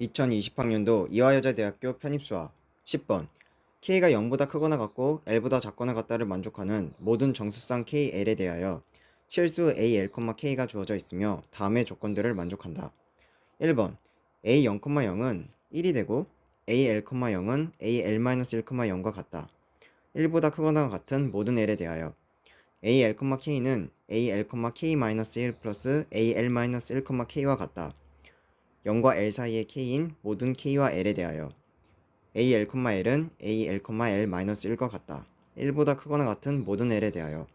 2020학년도 이화여자대학교 편입수학 10번 K가 0보다 크거나 같고 L보다 작거나 같다를 만족하는 모든 정수쌍 KL에 대하여 실수 AL, K가 주어져 있으며 다음의 조건들을 만족한다. 1번 A 0,0은 1이 되고 AL, 0은 AL-1,0과 같다. 1보다 크거나 같은 모든 L에 대하여 AL, K는 AL, K-1 플러스 AL-1, K와 같다. 0과 L 사이의 K인 모든 K와 L에 대하여 AL, L은 AL, L-1과 같다. 1보다 크거나 같은 모든 L에 대하여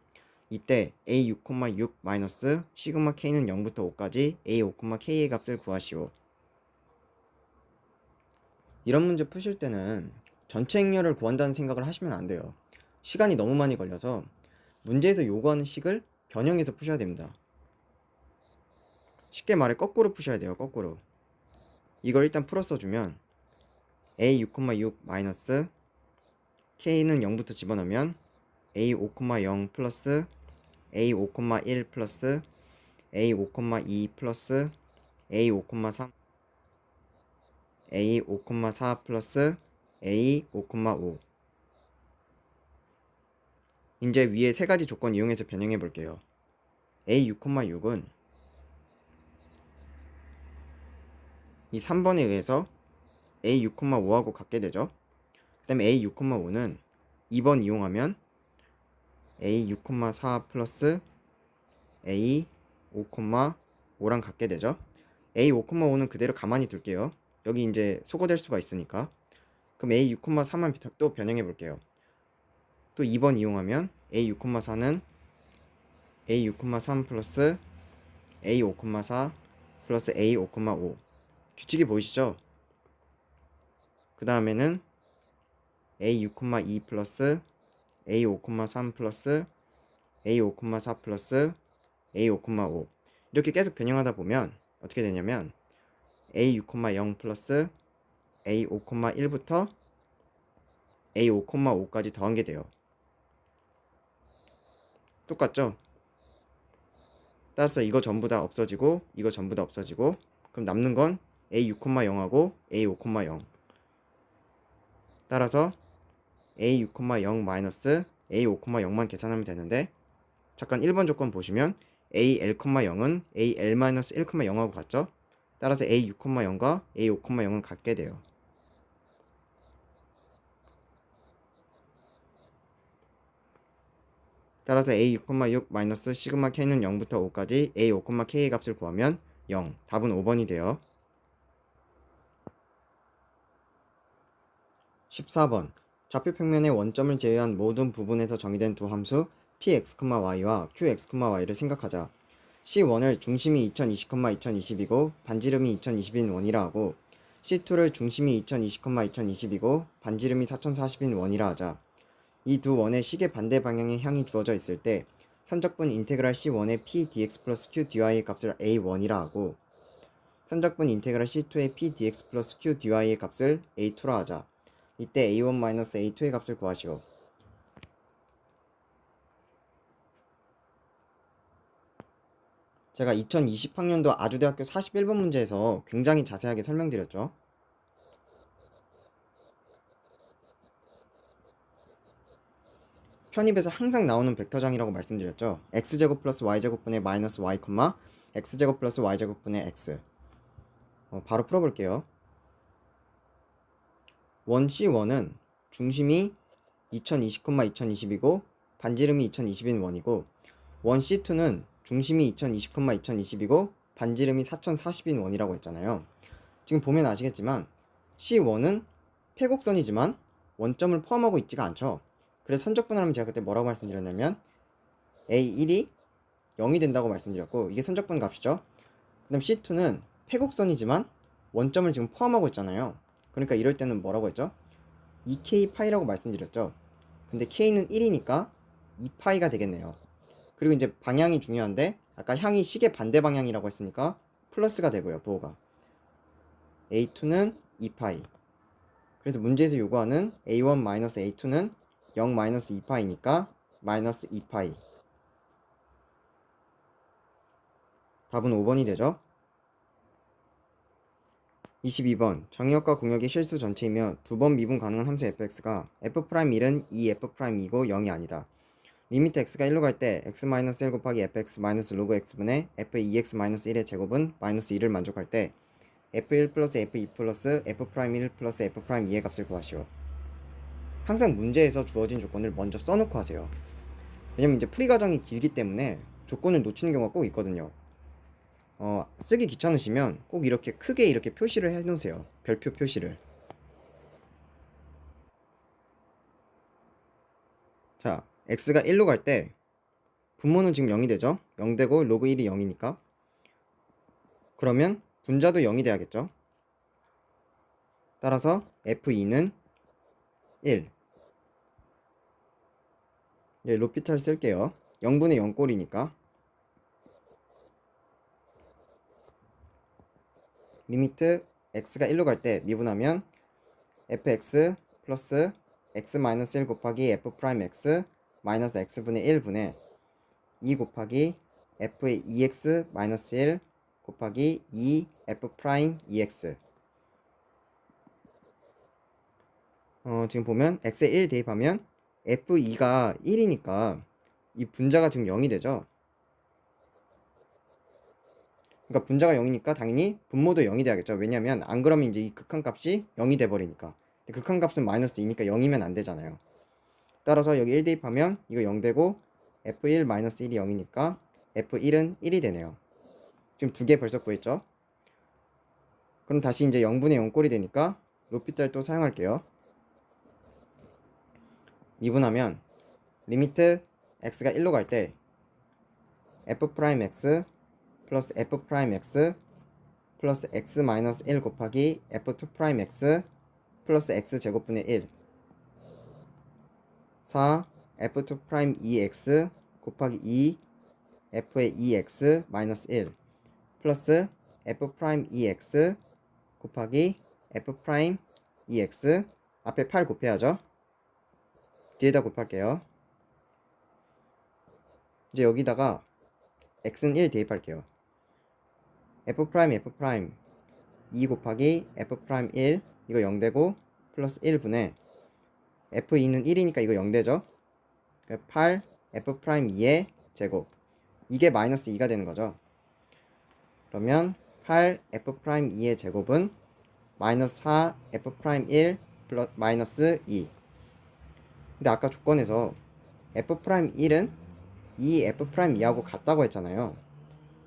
이때 A6,6 마이너스 시그마 K는 0부터 5까지 A5, K의 값을 구하시오. 이런 문제 푸실 때는 전체 행렬을 구한다는 생각을 하시면 안 돼요. 시간이 너무 많이 걸려서 문제에서 요구하는 식을 변형해서 푸셔야 됩니다. 쉽게 말해 거꾸로 푸셔야 돼요. 거꾸로. 이걸 일단 풀어 써주면 a 6,6 마이너스 k는 0부터 집어넣으면 a 5,0 플러스 a 5,1 플러스 a 5,2 플러스 a 5,3 a 5,4 플러스 a 5,5 이제 위에 세 가지 조건 이용해서 변형해 볼게요. a 6,6은 이 3번에 의해서 a 6,5하고 같게 되죠. 그 다음에 a 6,5는 2번 이용하면 a 6,4 플러스 a 5,5랑 같게 되죠. a 5,5는 그대로 가만히 둘게요. 여기 이제 소거될 수가 있으니까. 그럼 a 6,3만 또 변형해 볼게요. 또 2번 이용하면 a 6,4는 a 6,3 플러스 a 5,4 플러스 a 5,5 규칙이 보이시죠? 그 다음에는 a 6,2 플러스 a 5,3 플러스 a 5,4 플러스 a 5,5 이렇게 계속 변형하다 보면 어떻게 되냐면 a 6,0 플러스 a 5,1부터 a 5,5까지 더한 게 돼요. 똑같죠? 따라서 이거 전부 다 없어지고 이거 전부 다 없어지고 그럼 남는 건 a 6,0하고 a 5,0 따라서 a 6,0 마이너스 a 5,0만 계산하면 되는데 잠깐 1번 조건 보시면 a l,0은 a l-1,0하고 같죠? 따라서 a 6,0과 a 5,0은 같게 돼요. 따라서 a 6,6 마이너스 시그마 k는 0부터 5까지 a 5, k의 값을 구하면 0. 답은 5번이 돼요. 14번 좌표 평면의 원점을 제외한 모든 부분에서 정의된 두 함수 px, y와 qx, y를 생각하자. C1을 중심이 2020, 2020이고 반지름이 2020인 원이라 하고 C2를 중심이 2020, 2020이고 반지름이 4040인 원이라 하자. 이 두 원의 시계 반대 방향의 향이 주어져 있을 때 선적분 인테그랄 C1의 p dx 플러스 q dy의 값을 a1이라 하고 선적분 인테그랄 C2의 p dx 플러스 q dy의 값을 a2라 하자. 이때 a1-a2의 값을 구하시오. 제가 2020학년도 아주대학교 41번 문제에서 굉장히 자세하게 설명드렸죠. 편입에서 항상 나오는 벡터장이라고 말씀드렸죠. x제곱 플러스 y제곱분의 마이너스 y, x제곱 플러스 y제곱분의 x. 어, 바로 풀어볼게요. 원 C1은 중심이 2020, 2020이고 반지름이 2020인 원이고 원 C2는 중심이 2020, 2020이고 반지름이 4040인 원이라고 했잖아요. 지금 보면 아시겠지만 C1은 폐곡선이지만 원점을 포함하고 있지가 않죠. 그래서 선적분을 하면 제가 그때 뭐라고 말씀드렸냐면 A1이 0이 된다고 말씀드렸고 이게 선적분 값이죠. 그 다음 C2는 폐곡선이지만 원점을 지금 포함하고 있잖아요. 그러니까 이럴 때는 뭐라고 했죠? 2k 파이라고 말씀드렸죠. 근데 k는 1이니까 2파이가 되겠네요. 그리고 이제 방향이 중요한데 아까 향이 시계 반대 방향이라고 했으니까 플러스가 되고요. 부호가. a2는 2파이. 그래서 문제에서 요구하는 a1-a2는 0-2파이니까 마이너스 2파이. 답은 5번이 되죠. 22번 정의역과 공역이 실수 전체이며 두 번 미분 가능한 함수 fx가 f'1은 2f'2고 0이 아니다. 리미트 x가 1로 갈 때 x-1 곱하기 fx 로그 x분의 f2x-1의 제곱은 마이너스 2를 만족할 때 f1 플러스 f2 플러스 f'1 플러스 f'2의 값을 구하시오. 항상 문제에서 주어진 조건을 먼저 써놓고 하세요. 왜냐면 이제 풀이 과정이 길기 때문에 조건을 놓치는 경우가 꼭 있거든요. 어, 쓰기 귀찮으시면 꼭 이렇게 크게 이렇게 표시를 해 놓으세요. 별표 표시를. 자, x가 1로 갈 때 분모는 지금 0이 되죠? 0 되고 로그 1이 0이니까. 그러면 분자도 0이 돼야겠죠? 따라서 f2는 1. 예, 로피탈 쓸게요. 0분의 0꼴이니까. 리미트 x가 1로 갈 때 미분하면 fx 플러스 x 마이너스 1 곱하기 f 프라임 x 마이너스 x분의 1분의 2 곱하기 f의 2x 마이너스 1 곱하기 2 f 프라임 2x 어, 지금 보면 x에 1 대입하면 f2가 1이니까 이 분자가 지금 0이 되죠. 그러니까 분자가 0이니까 당연히 분모도 0이 돼야겠죠. 왜냐면 안 그러면 이제 이 극한값이 0이 돼 버리니까. 극한값은 마이너스 2니까 0이면 안 되잖아요. 따라서 여기 1 대입하면 이거 0 되고 f1 마이너스 1이 0이니까 f1은 1이 되네요. 지금 두 개 벌써 구했죠. 그럼 다시 이제 0분의 0 꼴이 되니까 로피탈 또 사용할게요. 미분하면 리미트 x가 1로 갈 때 f 프라임 x 플러스 f 프라임 x 플러스 x 마이너스 1 곱하기 f2 프라임 x 플러스 x 제곱분의 1 4 f2 프라임 2x 곱하기 2 f의 2x 마이너스 1 플러스 f 프라임 2x 곱하기 f 프라임 2x 앞에 8 곱해야죠. 뒤에다 곱할게요. 이제 여기다가 x는 1 대입할게요 f 프라임 f 프라임 2 곱하기 f 프라임 1 이거 0 되고 플러스 1분의 f2는 1이니까 이거 0 되죠? 8 f 프라임 2의 제곱. 이게 마이너스 2가 되는 거죠? 그러면 8 f 프라임 2의 제곱은 마이너스 4 f 프라임 1 플러스 마이너스 2 근데 아까 조건에서 f 프라임 1은 이 f 프라임 2하고 같다고 했잖아요.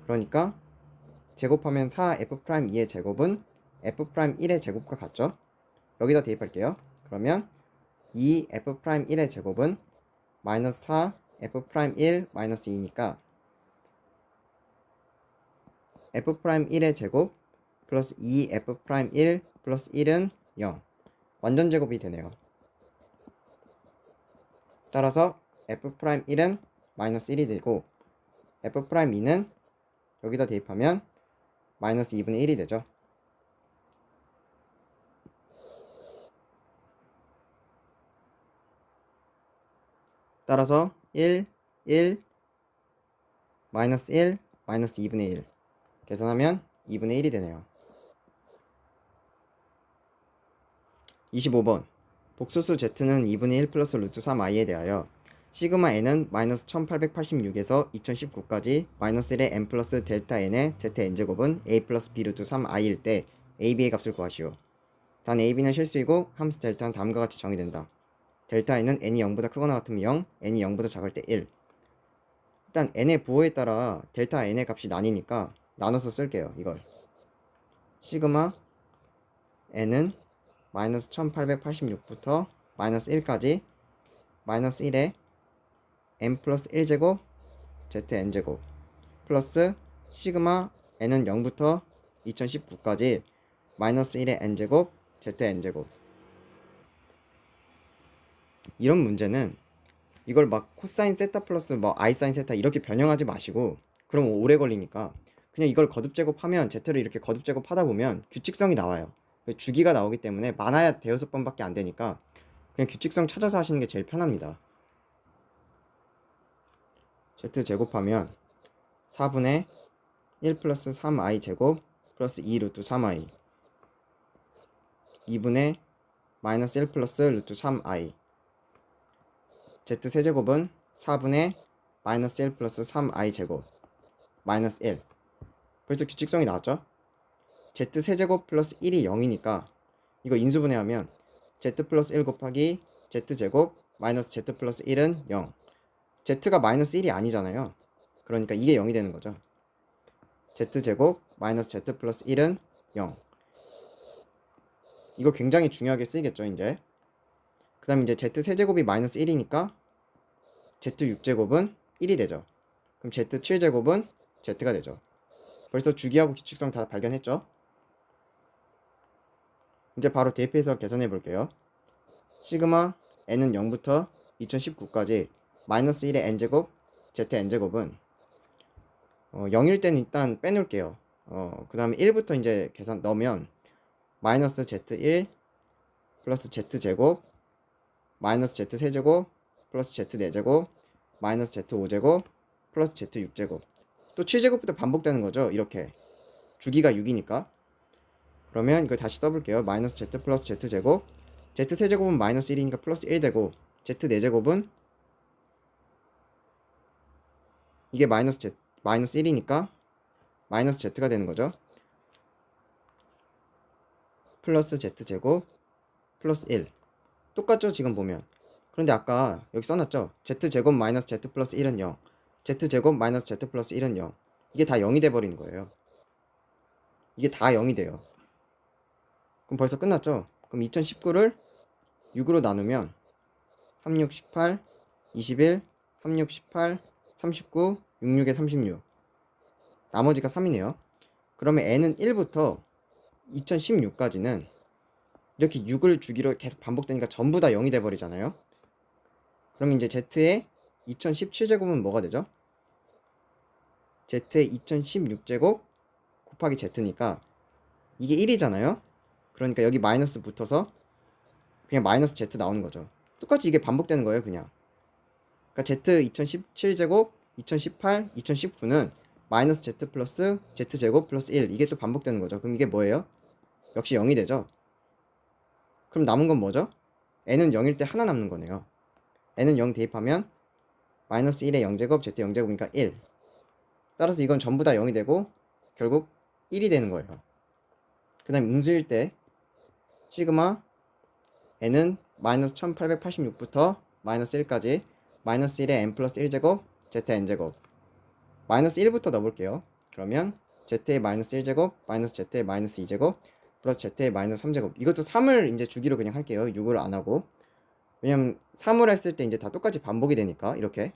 그러니까 제곱하면 4f 프라임 2의 제곱은 f 프라임 1의 제곱과 같죠? 여기다 대입할게요. 그러면 2f 프라임 1의 제곱은 마이너스 4 f 프라임 1 마이너스 2니까 f 프라임 1의 제곱 플러스 2f 프라임 1 플러스 1은 0 완전 제곱이 되네요. 따라서 f 프라임 1은 마이너스 1이 되고 f 프라임 2는 여기다 대입하면 마이너스 2분의 1이 되죠. 따라서 1, 1, 마이너스 1, 마이너스 2분의 1 계산하면 2분의 1이 되네요. 25번 복소수 z는 2분의 1 플러스 루트 3i에 대하여 시그마 n은 마이너스 1886에서 2019까지 마이너스 1의 n 플러스 델타 n의 zn제곱은 a 플러스 b 루트 3i일 때 ab의 값을 구하시오. 단 ab는 실수이고 함수 델타는 다음과 같이 정의된다. 델타 n은 n이 0보다 크거나 같으면 0, n이 0보다 작을 때 1. 일단 n의 부호에 따라 델타 n의 값이 나뉘니까 나눠서 쓸게요. 이걸. 시그마 n은 마이너스 1886부터 마이너스 1까지 마이너스 1에 n 플러스 1제곱 zn제곱 플러스 시그마 n은 0부터 2019까지 마이너스 1의 n제곱 zn제곱. 이런 문제는 이걸 막 코사인 세타 플러스 뭐 아이사인 세타 이렇게 변형하지 마시고 그럼 오래 걸리니까 그냥 이걸 거듭 제곱하면 z를 이렇게 거듭 제곱하다 보면 규칙성이 나와요. 주기가 나오기 때문에 많아야 대여섯 번밖에 안 되니까 그냥 규칙성 찾아서 하시는 게 제일 편합니다 z 제곱하면 4분의 1 플러스 3i 제곱 플러스 2 루트 3i 2분의 마이너스 1 플러스 루트 3i z 세제곱은 4분의 마이너스 1 플러스 3i 제곱 마이너스 1 벌써 규칙성이 나왔죠? z 세제곱 플러스 1이 0이니까 이거 인수분해하면 z 플러스 1 곱하기 z 제곱 마이너스 z 플러스 1은 0 z가 마이너스 1이 아니잖아요. 그러니까 이게 0이 되는 거죠. Z 제곱 마이너스 z 플러스 1은 0 이거 굉장히 중요하게 쓰이겠죠 이제. 그 다음 이제 z 세제곱이 마이너스 1이니까 z 6제곱은 1이 되죠. 그럼 z 7제곱은 z가 되죠. 벌써 주기하고 규칙성 다 발견했죠? 이제 바로 대입해서 계산해 볼게요. 시그마 n은 0부터 2019까지 마이너스 1의 n제곱 z n제곱은 어, 0일 때는 일단 빼놓을게요. 어, 그 다음에 1부터 이제 계산 넣으면 마이너스 z1 플러스 z제곱 마이너스 z 세제곱 플러스 z 4제곱 마이너스 z 5제곱 플러스 z 6제곱. 또 7제곱부터 반복되는 거죠 이렇게. 주기가 6이니까. 그러면 이걸 다시 써볼게요. 마이너스 z 플러스 z 제곱. z 세제곱은 마이너스 1이니까 플러스 1 되고 z 4제곱은 이게 마이너스 z 마이너스 1이니까 마이너스 z가 되는 거죠. 플러스 z제곱 플러스 1 똑같죠 지금 보면. 그런데 아까 여기 써놨죠? Z제곱 마이너스 z 플러스 1은 0 z제곱 마이너스 z 플러스 1은 0 이게 다 0이 돼버리는 거예요. 이게 다 0이 돼요. 그럼 벌써 끝났죠? 그럼 2019를 6으로 나누면 36, 18, 21, 36, 18, 39, 66에 36 나머지가 3이네요 그러면 n은 1부터 2016까지는 이렇게 6을 주기로 계속 반복되니까 전부 다 0이 돼버리잖아요. 그럼 이제 z의 2017제곱은 뭐가 되죠? z의 2016제곱 곱하기 z니까 이게 1이잖아요. 그러니까 여기 마이너스 붙어서 그냥 마이너스 z 나오는 거죠. 똑같이 이게 반복되는 거예요, 그냥. 그러니까 z 2017제곱, 2018, 2019는 마이너스 z 플러스 z 제곱 플러스 1 이게 또 반복되는 거죠. 그럼 이게 뭐예요? 역시 0이 되죠. 그럼 남은 건 뭐죠? n은 0일 때 하나 남는 거네요. n은 0 대입하면 마이너스 1의 0제곱 z 0제곱이니까 1 따라서 이건 전부 다 0이 되고 결국 1이 되는 거예요. 그 다음 음수일 때 시그마 n은 마이너스 1886부터 마이너스 1까지 마이너스 1의 n 플러스 1제곱 z n제곱 마이너스 1부터 넣어볼게요. 그러면 z의 마이너스 1제곱 마이너스 z의 마이너스 2제곱 플러스 z의 마이너스 3제곱 이것도 3을 이제 주기로 그냥 할게요. 6을 안 하고 왜냐면 3을 했을 때 이제 다 똑같이 반복이 되니까 이렇게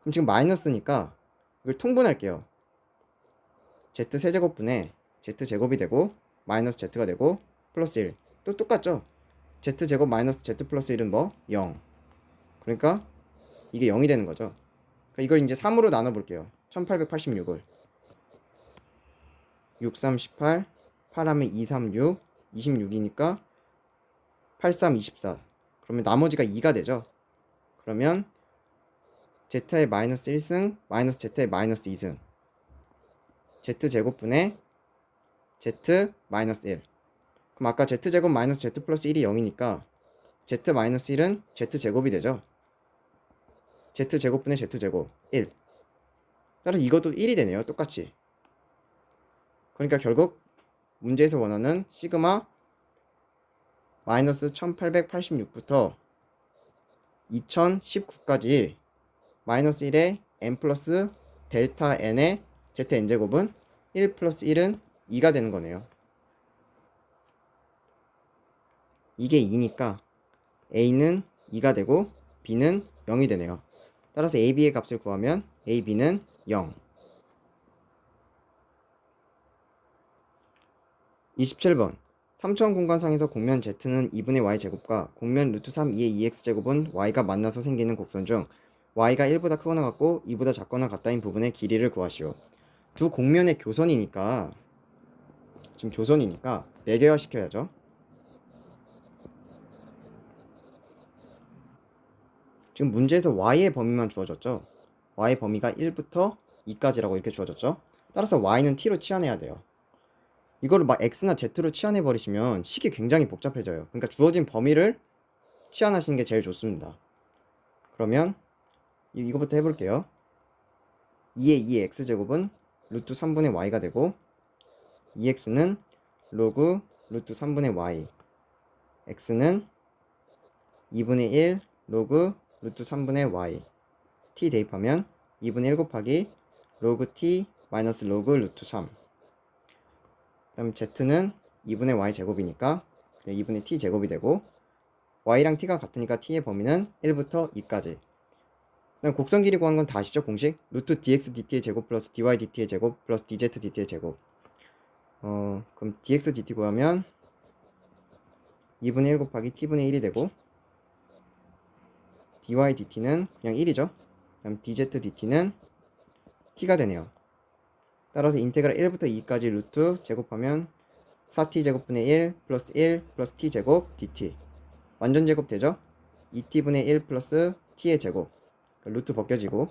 그럼 지금 마이너스니까 이걸 통분할게요. z 세제곱분에 z 제곱이 되고 마이너스 z가 되고 플러스 1. 또 똑같죠? z 제곱 마이너스 z 플러스 1은 뭐? 0. 그러니까 이게 0이 되는 거죠. 그러니까 이걸 이제 3으로 나눠 볼게요. 1886을 6, 3, 18 8하면 2, 3, 6 26이니까 8, 3, 24 그러면 나머지가 2가 되죠. 그러면 z의 마이너스 1승 마이너스 z의 마이너스 2승 z 제곱분의 z 마이너스 1 그럼 아까 z 제곱 마이너스 z 플러스 1이 0이니까 z 마이너스 1은 z 제곱이 되죠. Z 제곱분의 z 제곱 1 따라 이것도 1이 되네요. 똑같이 그러니까 결국 문제에서 원하는 시그마 마이너스 1886부터 2019까지 마이너스 1의 n 플러스 델타 n의 z n제곱은 1 플러스 1은 2가 되는 거네요. 이게 2니까 a는 2가 되고 b는 0이 되네요. 따라서 a, b의 값을 구하면 a, b는 0. 27번 3차원 공간상에서 곡면 z는 2분의 y 제곱과 곡면 루트 3 2의 2x 제곱은 y가 만나서 생기는 곡선 중 y가 1보다 크거나 같고 2보다 작거나 같다인 부분의 길이를 구하시오. 두 곡면의 교선이니까 지금 교선이니까 4개화 시켜야죠. 지금 문제에서 y의 범위만 주어졌죠. y의 범위가 1부터 2까지라고 이렇게 주어졌죠. 따라서 y는 t로 치환해야 돼요. 이거를 막 x나 z로 치환해 버리시면 식이 굉장히 복잡해져요. 그러니까 주어진 범위를 치환하시는 게 제일 좋습니다. 그러면 이- 이거부터 해볼게요. 2의 2의 x제곱은 루트 3분의 y가 되고 2x는 로그 루트 3분의 y x는 2분의 1 로그 루트 3분의 y. t 대입하면 2분의 1 곱하기 로그 t 마이너스 로그 루트 3 그다음 z는 2분의 y 제곱이니까 2분의 t 제곱이 되고 y랑 t가 같으니까 t의 범위는 1부터 2까지. 그다음 곡선 길이 구하는 건다 아시죠? 공식? 루트 dx dt의 제곱 플러스 dy dt의 제곱 플러스 dz dt의 제곱. 어 그럼 dx dt 구하면 2분의 1 곱하기 t분의 1이 되고 dy dt는 그냥 1이죠. 그럼 dz dt는 t가 되네요. 따라서 인테그랄 1부터 2까지 루트 제곱하면 4t 제곱분의 1 플러스 1 플러스 t 제곱 dt 완전 제곱 되죠? 2t분의 1 플러스 t의 제곱 루트 벗겨지고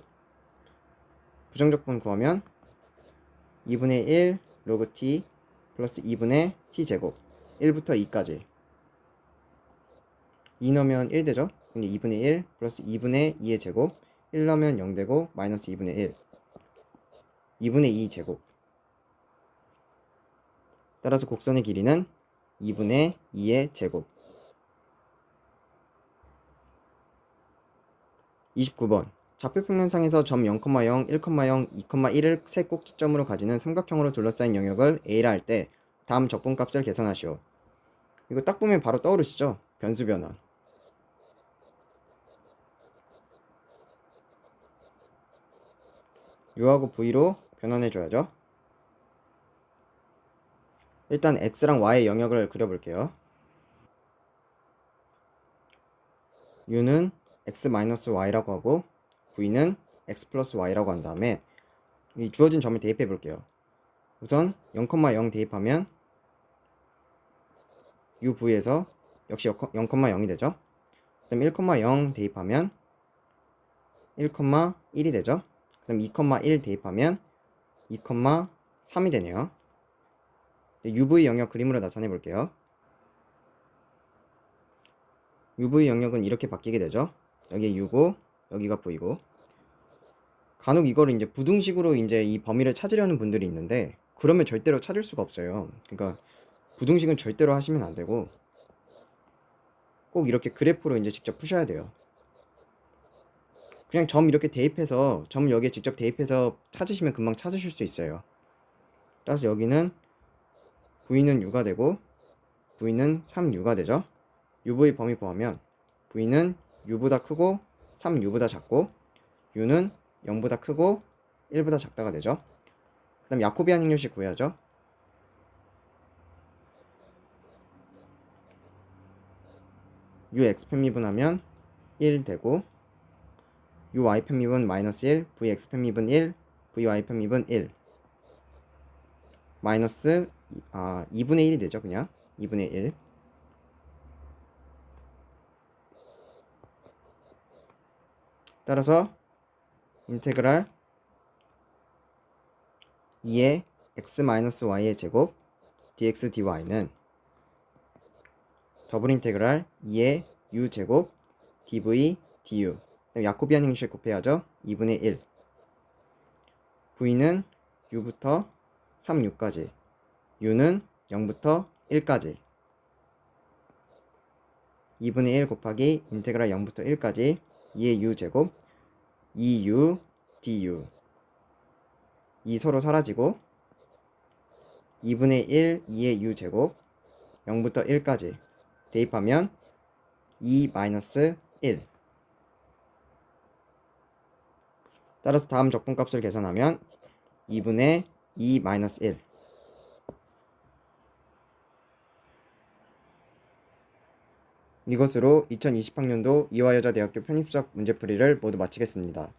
부정적분 구하면 2분의 1 로그 t 플러스 2분의 t 제곱 1부터 2까지 2 넣으면 1 되죠? 근데 2분의 1 플러스 2분의 2의 제곱 1 넣으면 0 되고 마이너스 2분의 1 2분의 2 제곱 따라서 곡선의 길이는 2분의 2의 제곱 29번 좌표평면상에서 점 0,0, 1,0, 2,1을 세 꼭지점으로 가지는 삼각형으로 둘러싸인 영역을 A라 할 때 다음 적분값을 계산하시오. 이거 딱 보면 바로 떠오르시죠? 변수 변화. U하고 V로 변환해줘야죠. 일단 X랑 Y의 영역을 그려볼게요. U는 X-Y라고 하고 V는 X 플러스 Y라고 한 다음에 이 주어진 점을 대입해 볼게요. 우선 0,0 대입하면 UV에서 역시 0,0이 되죠. 그다음 1,0 대입하면 1,1이 되죠. 그다음 2,1 대입하면 2,3이 되네요. UV 영역 그림으로 나타내 볼게요. UV 영역은 이렇게 바뀌게 되죠. 여기 U고 여기가 V고 간혹 이거를 이제 부등식으로 이제 이 범위를 찾으려는 분들이 있는데 그러면 절대로 찾을 수가 없어요. 그러니까 부등식은 절대로 하시면 안 되고 꼭 이렇게 그래프로 이제 직접 푸셔야 돼요. 그냥 점 이렇게 대입해서 점 여기에 직접 대입해서 찾으시면 금방 찾으실 수 있어요. 따라서 여기는 V는 U가 되고 V는 3U가 되죠. UV 범위 구하면 V는 U보다 크고 3U보다 작고 U는 0보다 크고 1보다 작다가 되죠. 그 다음 야코비안 행렬식 구해야죠. UX 편미분하면 1 되고 UY 편미분 마이너스 1, VX 편미분 1, VY 편미분 1 마이너스 아 2분의 1이 되죠 그냥? 2분의 1 따라서 인테그랄 2의 x-y의 제곱 dx dy는 더블 인테그랄 2의 u 제곱 dv du 야코비안 형식 곱해야죠. 2분의 1 v는 u부터 3u까지. U는 0부터 1까지. 2분의 1 곱하기 인테그랄 0부터 1까지 2의 u 제곱 2u du 2 서로 사라지고 2분의 1 2의 u 제곱 0부터 1까지 대입하면 2 마이너스 1 따라서 다음 적분값을 계산하면 2분의 2 마이너스 1 이것으로 2020학년도 이화여자대학교 편입수학 문제풀이를 모두 마치겠습니다.